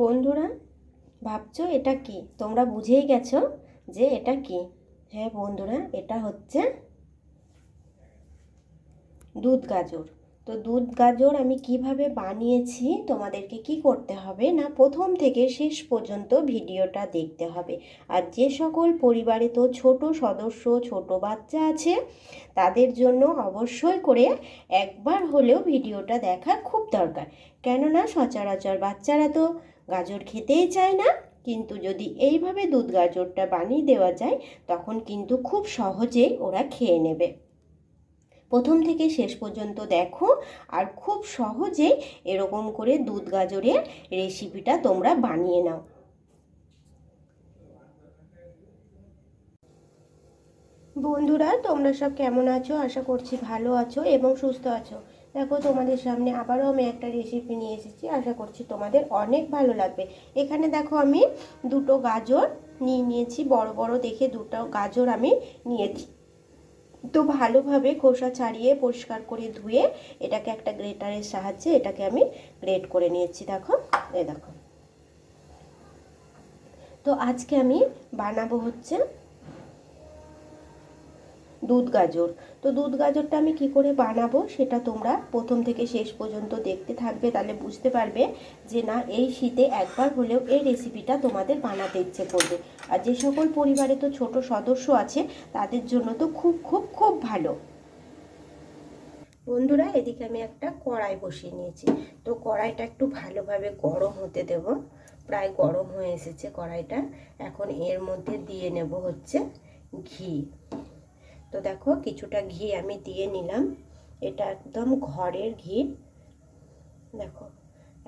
বন্ধুরা, ভাবছ এটা কি? তোমরা বুঝেই গেছো যে এটা কি? হ্যাঁ বন্ধুরা, এটা হচ্ছে দুধ গাজর। তো দুধ গাজর আমি কীভাবে বানিয়েছি, তোমাদেরকে কি করতে হবে না প্রথম থেকে শেষ পর্যন্ত ভিডিওটা দেখতে হবে। আর যে সকল পরিবারে তো ছোট সদস্য, ছোট বাচ্চা আছে, তাদের জন্য অবশ্যই করে একবার হলেও ভিডিওটা দেখা খুব দরকার। কেননা সচরাচর বাচ্চারা তো গাজর খেতেই চায় না, কিন্তু যদি এইভাবে দুধ গাজরটা বানিয়ে দেওয়া যায়, তখন কিন্তু খুব সহজেই ওরা খেয়ে নেবে। প্রথম থেকে শেষ পর্যন্ত দেখো আর খুব সহজে এরকম করে দুধ গাজরের রেসিপিটা তোমরা বানিয়ে নাও। বন্ধুরা, তোমরা সব কেমন আছো? আশা করছি ভালো আছো এবং সুস্থ আছো। দেখো, তোমাদের সামনে আবারও আমি একটা রেসিপি নিয়ে এসেছি। আশা করছি তোমাদের অনেক ভালো লাগবে। এখানে দেখো, আমি দুটো গাজর নিয়ে নিয়েছি। বড় বড় দেখে দুটো গাজর আমি নিয়েছি। তো ভালোভাবে খোসা ছাড়িয়ে পরিষ্কার করে ধুয়ে এটাকে একটা গ্রেটারের সাহায্যে এটাকে আমি গ্রেট করে নিয়েছি। দেখো, এই দেখো। তো আজকে আমি বানাবো হচ্ছে দুধ গাজর। তো দুধ গাজরটা আমি কি করে বানাবো সেটা তোমরা প্রথম থেকে শেষ পর্যন্ত দেখতে থাকবে, তাহলে বুঝতে পারবে যে না, এই শীতে একবার হলেও এই রেসিপিটা তোমাদের বানাতে ইচ্ছে করবে। আর যে সকল পরিবারে তো ছোট সদস্য আছে, তাদের জন্য তো খুব খুব খুব ভালো। বন্ধুরা, এদিকে আমি একটা কড়াই বসিয়ে নিয়েছি। তো কড়াইটা একটু ভালোভাবে গরম হতে দেব। প্রায় গরম হয়ে এসেছে কড়াইটা। এখন এর মধ্যে দিয়ে নেব হচ্ছে ঘি। তো দেখো কিছুটা ঘি আমি দিয়ে নিলাম। এটা একদম ঘরের ঘি। দেখো,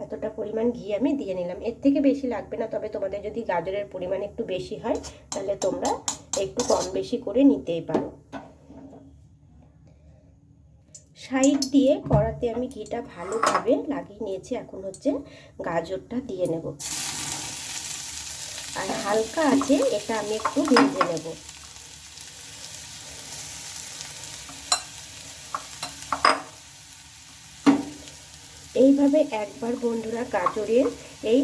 এতটা পরিমাণ ঘি আমি দিয়ে নিলাম। এর থেকে বেশি লাগবে না, তবে তোমাদের যদি গাজরের পরিমাণ একটু বেশি হয়, তাহলে তোমরা একটু কম বেশি করে নিতেই পারো। সাইড দিয়ে কড়াতে আমি ঘিটা ভালোভাবে লাগিয়ে নিয়েছি। এখন হচ্ছে গাজরটা দিয়ে নেব। আর হালকা আছে, এটা আমি একটু ভেজে নেব। এইভাবে একবার বন্ধুরা গাজরের এই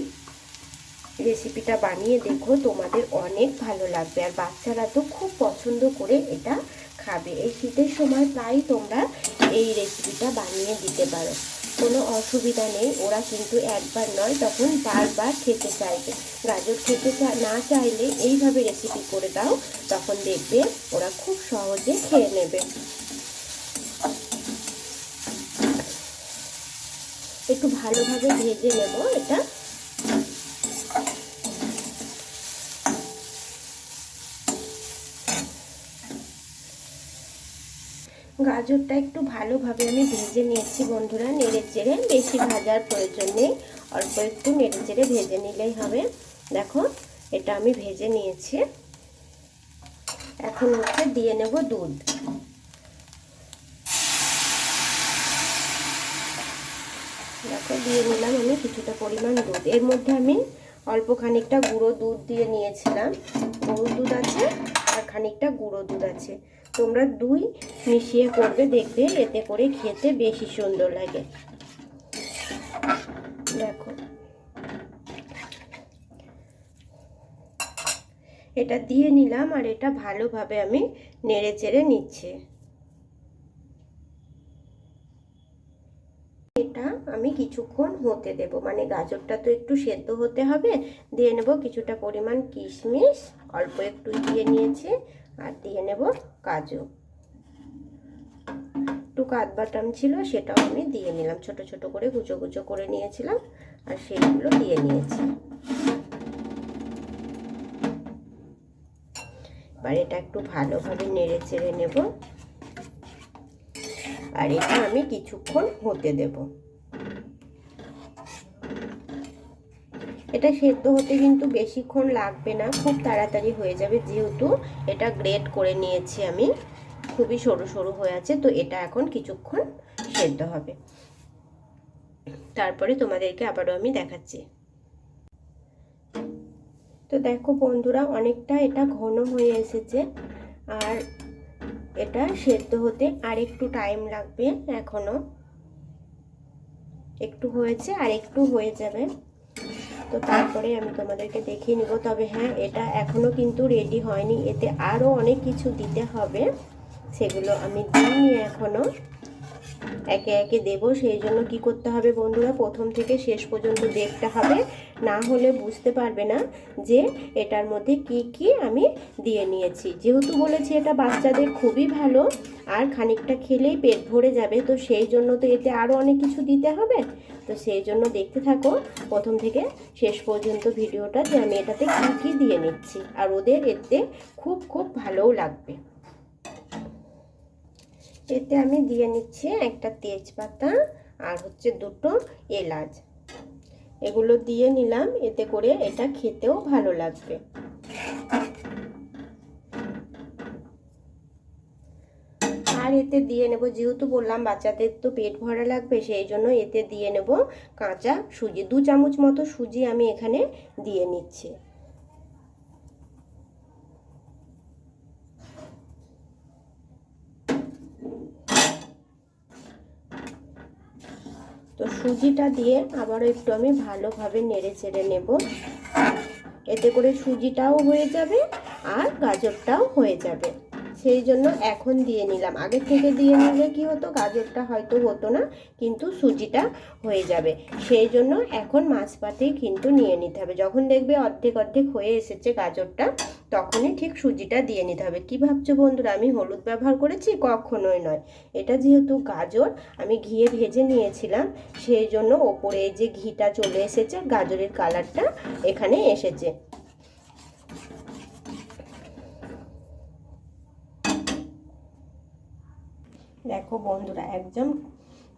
রেসিপিটা বানিয়ে দেখো, তোমাদের অনেক ভালো লাগবে। আর বাচ্চারা তো খুব পছন্দ করে এটা খাবে। এই শীতের সময় প্রায় তোমরা এই রেসিপিটা বানিয়ে দিতে পারো। কোনো অসুবিধা নেই, ওরা কিন্তু একবার নয়, তখন বারবার খেতে চাইবে। গাজর খেতে না চাইলে এইভাবে রেসিপি করে দাও, তখন দেখবে ওরা খুব সহজে খেয়ে নেবে। একটু ভালোভাবে ভেজে নেব এটা। গাজরটা একটু ভালোভাবে আমি ভেজে নিয়েছি বন্ধুরা, নেড়ে চেড়ে। বেশি ভাজার প্রয়োজন নেই, অল্প একটু নেড়ে চেড়ে ভেজে নিলেই হবে। দেখো, এটা আমি ভেজে নিয়েছি। এখন হচ্ছে দিয়ে নেব দুধ। দেখো দিয়ে নিলাম আমি কিছুটা পরিমাণ দুধ। এর মধ্যে আমি অল্প খানিকটা গুঁড়ো দুধ দিয়ে নিয়েছিলাম। গরুর দুধ আছে আর খানিকটা গুঁড়ো দুধ আছে। তোমরা দুই মিশিয়ে করবে, দেখবে এতে করে খেতে বেশি সুন্দর লাগে। দেখো। এটা দিয়ে নিলাম আর এটা ভালোভাবে আমি নেড়ে চেড়ে নিচ্ছি। এটা আমি কিছুক্ষণ হতে দেব। মানে গাজরটা তো একটু সেদ্ধ হতে হবে। দিয়ে নেব কিছুটা পরিমাণ কিশমিশ, অল্প একটু দিয়ে নিয়েছি, আর দিয়ে নেব কাজু। একটু কাঠবাটাম ছিল, সেটাও আমি দিয়ে নিলাম। ছোট ছোট করে কুচো কুচো করে নিয়েছিলাম, আর সেইগুলো দিয়ে নিয়েছি। এবার এটা একটু ভালোভাবে নেড়ে চেড়ে নেব। আর এটা আমি কিছুক্ষণ হতে দেব। এটা সেদ্ধ হতে কিন্তু বেশিক্ষণ লাগবে না, খুব তাড়াতাড়ি হয়ে যাবে যেহেতু এটা গ্রেট করে নিয়েছি আমি, খুবই সরু সরু হয়ে আছে, তো এটা এখন কিছুক্ষণ সেদ্ধ হবে। তারপরে তোমাদেরকে আবারও আমি দেখাচ্ছি। তো দেখো বন্ধুরা, অনেকটা এটা ঘন হয়ে এসেছে, আর এটা সেদ্ধ হতে আর একটু টাইম লাগবে এখনও। একটু হয়েছে আর একটু হয়ে যাবে। তো তারপরে আমি তোমাদেরকে দেখিয়ে নিব। তবে হ্যাঁ এটা এখনও কিন্তু রেডি হয়নি। এতে আরও অনেক কিছু দিতে হবে। সেগুলো আমি দিইনি এখনও একে একে দেব, সেই জন্য কি করতে হবে বন্ধুরা? প্রথম থেকে শেষ পর্যন্ত দেখতে হবে। না হলে বুঝতে পারবে না যে এটার মধ্যে কি কি আমি দিয়ে নিয়েছি। যেহেতু বলেছি এটা বাচ্চাদের খুবই ভালো, আর খানিকটা খেলেই পেট ভরে যাবে, তো সেই জন্য তো এতে আরও অনেক কিছু দিতে হবে। তো সেই জন্য দেখতে থাকো, প্রথম থেকে শেষ পর্যন্ত ভিডিওটা যে আমি এটাতে কী কী দিয়ে নিচ্ছি। আর ওদের এতে খুব খুব ভালোও লাগবে। এতে আমি দিয়ে নিচ্ছি একটা তেজপাতা আর হচ্ছে দুটো এলাচ। এগুলো দিয়ে নিলাম, এতে করে এটা খেতেও ভালো লাগবে। আর এতে দিয়ে নেব, যেহেতু বললাম বাচ্চাদের তো পেট ভরা লাগবে, সেই জন্য এতে দিয়ে নেব কাঁচা সুজি, দু চামচ মতো সুজি আমি এখানে দিয়ে নিচ্ছি তো সুজিটা দিয়ে আবারও একটু আমি ভালোভাবে নেড়ে চেড়ে নেব। এতে করে সুজিটাও হয়ে যাবে আর গাজরটাও হয়ে যাবে। সেই জন্য এখন দিয়ে নিলাম। আগে থেকে দিয়ে নিলে কি হতো? গাজরটা হয়তো হতো না, কিন্তু সুজিটা হয়ে যাবে। সেই জন্য এখন মাছ পাতেই কিন্তু নিয়ে নিতে হবে। যখন দেখবে অর্ধেক অর্ধেক হয়ে এসেছে গাজরটা তখনই ঠিক সুজিটা দিয়ে নিতে হবে। কী ভাবছ বন্ধুরা? আমি হলুদ ব্যবহার করেছি? কখনোই নয়। এটা যেহেতু গাজর, আমি ঘিয়ে ভেজে নিয়েছিলাম, সেই জন্য ওপরে যে ঘিটা চলে এসেছে, গাজরের কালারটা এখানে এসেছে। দেখো বন্ধুরা, একদম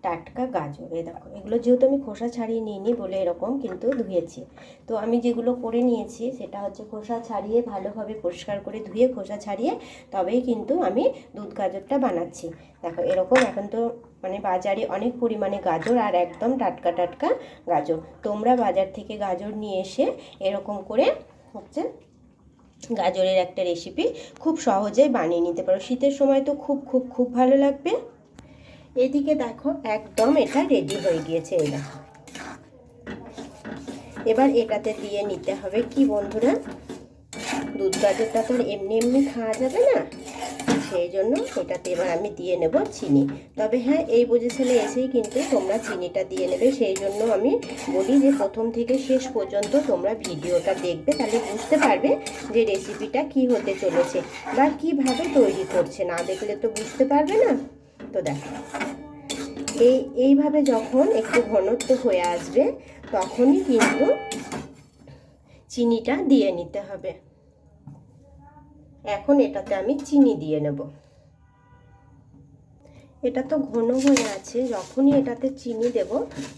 টাটকা গাজর, এই দেখো। এগুলো যেহেতু আমি খোসা ছাড়িয়ে নিইনি বলে এরকম কিন্তু ধুয়েছি। তো আমি যেগুলো করে নিয়েছি সেটা হচ্ছে খোসা ছাড়িয়ে ভালোভাবে পরিষ্কার করে ধুয়ে খোসা ছাড়িয়ে তবেই কিন্তু আমি দুধ গাজরটা বানাচ্ছি। দেখো, এরকম এখন তো মানে বাজারে অনেক পরিমাণে গাজর আর একদম টাটকা টাটকা গাজর। তোমরা বাজার থেকে গাজর নিয়ে এসে এরকম করে হচ্ছে গাজরের একটা রেসিপি খুব সহজেই বানিয়ে নিতে পারো। শীতের সময় তো খুব খুব খুব ভালো লাগবে। এদিকে দেখো একদম এটা রেডি হয়ে গিয়েছে এই দেখো। এবার এটাতে দিয়ে নিতে হবে কি বন্ধুরা? দুধ গাজরটা তো এমনি এমনি খাওয়া যাবে না। সেই জন্য এটাতে এবার আমি দিয়ে নেব চিনি। তবে হ্যাঁ এই পজিশনে এসেই কিন্তু তোমরা চিনিটা দিয়ে নেবে। সেই জন্য আমি বলি যে প্রথম থেকে শেষ পর্যন্ত তোমরা ভিডিওটা দেখবে, তাহলে বুঝতে পারবে যে রেসিপিটা কি হতে চলেছে বা কীভাবে তৈরি করছে। না দেখলে তো বুঝতে পারবে না। তো দেখো। এই, এইভাবে যখন একটু ঘনত্ব হয়ে আসবে, তখনই কিন্তু চিনিটা দিয়ে নিতে হবে। এখন এটাতে আমি চিনি দিয়ে নেব। এটা তো ঘন হয়ে আছে, যখনই এটাতে চিনি দেব,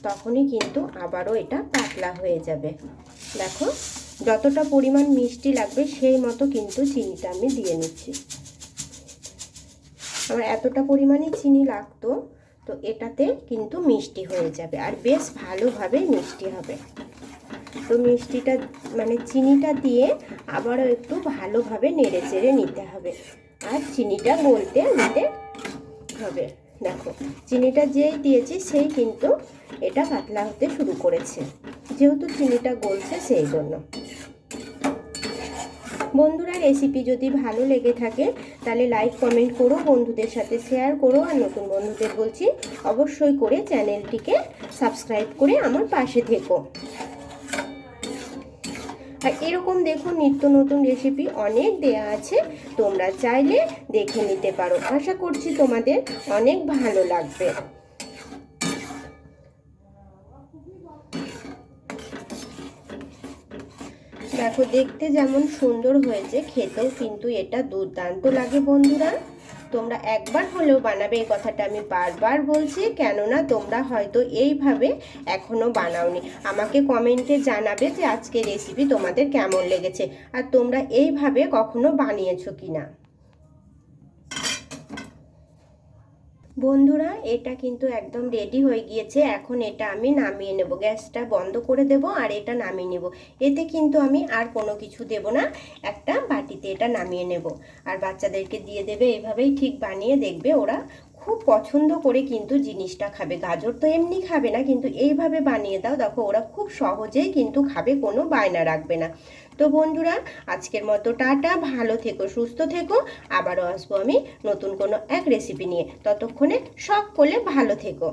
তখনই কিন্তু আবারও এটা পাতলা হয়ে যাবে। দেখো, যতটা পরিমাণ মিষ্টি লাগবে, সেই মতো কিন্তু চিনিটা আমি দিয়ে নিচ্ছি। আমার এতটা পরিমাণে চিনি লাগতো, তো এটাতে কিন্তু মিষ্টি হয়ে যাবে। আর বেশ ভালোভাবে মিষ্টি হবে। তো মিষ্টিটা মানে চিনিটা দিয়ে আবারও একটু ভালোভাবে নেড়ে চেড়ে নিতে হবে। আর চিনিটা গলতে নিতে হবে। দেখো, চিনিটা যেই দিয়েছি সেই কিন্তু এটা পাতলা হতে শুরু করেছে। যেহেতু চিনিটা গলছে সেই জন্য। বন্ধুরা রেসিপি যদি ভালো লেগে থাকে, তাহলে লাইক কমেন্ট করো, বন্ধুদের সাথে শেয়ার করো। আর নতুন বন্ধুদের বলছি, অবশ্যই করে চ্যানেলটিকে সাবস্ক্রাইব করে আমার পাশে থেকো। আর এরকম দেখো নিত্য নতুন রেসিপি অনেক দেয়া আছে, তোমরা চাইলে দেখে নিতে পারো। আশা করছি তোমাদের অনেক ভালো লাগবে। দেখো, দেখতে যেমন সুন্দর হয়েছে, খেতেও কিন্তু এটা দুর্দান্ত লাগে বন্ধুরা। তোমরা একবার হলেও বানাবে, এই কথাটা আমি বারবার বলছি, কেননা তোমরা হয়তো এইভাবে এখনও বানাওনি। আমাকে কমেন্টে জানাবে যে আজকে রেসিপি তোমাদের কেমন লেগেছে, আর তোমরা এইভাবে কখনো বানিয়েছো কি না বন্ধুরা, এটা কিন্তু একদম রেডি হয়ে গিয়েছে। এখন এটা আমি নামিয়ে নেব। গ্যাসটা বন্ধ করে দেব আর এটা নামিয়ে নেব। এতে কিন্তু আমি আর কোনো কিছু দেব না। একটা বাটিতে এটা নামিয়ে নেব। আর বাচ্চাদেরকে দিয়ে দেবে। এভাবেই ঠিক বানিয়ে দেখবে ওরা খুব পছন্দ করে কিন্তু জিনিসটা খাবে। গাজর তো এমনি খাবে না, কিন্তু এইভাবে বানিয়ে দাও। দেখো, ওরা খুব সহজেই কিন্তু খাবে, কোনো বায়না রাখবে না। তো বন্ধুরা, আজকের মতো টাটা, ভালো থেকো, সুস্থ থেকো। আবারও আসব আমি নতুন কোনো এক রেসিপি নিয়ে। ততক্ষণে শখ করলে ভালো থেকো।